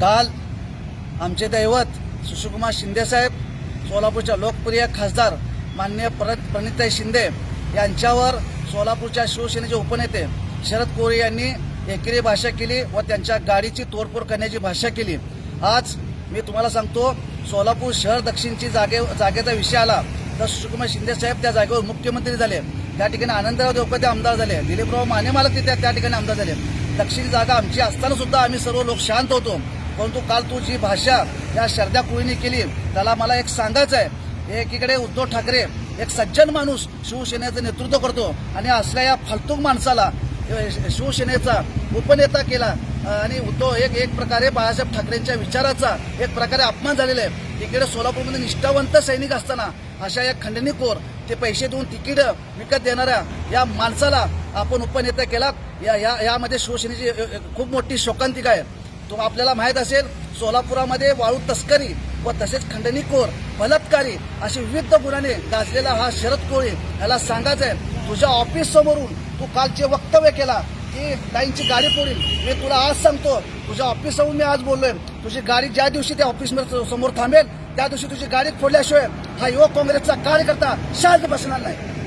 काल आमचे दैवत सुशीलकुमार शिंदेसाहेब सोलापूरच्या लोकप्रिय खासदार माननीय परत प्रणिताई शिंदे यांच्यावर सोलापूरच्या शिवसेनेचे उपनेते शरद कोरे यांनी एकेरी भाषा केली व त्यांच्या गाडीची तोडफोड करण्याची भाषा केली. आज मी तुम्हाला सांगतो सोलापूर शहर दक्षिणची जागे जागेचा विषय आला तर सुशीलकुमार शिंदे साहेब त्या जागेवर मुख्यमंत्री झाले. त्या ठिकाणी आनंदराव देवकते आमदार झाले. दिलीपराव माने मालक तिथे त्या ठिकाणी आमदार झाले. दक्षिण जागा आमची असताना सुद्धा आम्ही सर्व लोक शांत होतो. परंतु काल तू जी भाषा या शरद्या कुळीने केली त्याला मला एक सांगायचं आहे एकीकडे उद्धव ठाकरे एक सज्जन माणूस शिवसेनेचं नेतृत्व करतो आणि असल्या या फालतूक माणसाला शिवसेनेचा उपनेता केला. आणि उद्धव एक एक प्रकारे बाळासाहेब ठाकरेंच्या विचाराचा एक प्रकारे अपमान झालेला आहे. इकडे सोलापूरमध्ये निष्ठावंत सैनिक असताना अशा या खंडणीखोर ते पैसे देऊन तिकीट विकत देणाऱ्या या माणसाला आपण उपनेता केला. या या यामध्ये शिवसेनेची खूप मोठी शोकांतिका आहे. तो आपल्याला माहीत असेल सोलापुरामध्ये वाळू तस्करी व तसेच खंडणीखोर बलात्कारी असे विविध गुन्ह्याने गाजलेला हा शरद कोळी. याला सांगायचं आहे तुझ्या ऑफिस समोरून तू काल जे वक्तव्य केला की ताईंची गाडी पोडील मी तुला आज सांगतो तुझ्या ऑफिस समोर मी आज बोललोय. तुझी गाडी ज्या दिवशी त्या ऑफिस समोर थांबेल त्या दिवशी तुझी गाडी फोडल्याशिवाय हा युवक काँग्रेसचा कार्यकर्ता शांत बसणार नाही.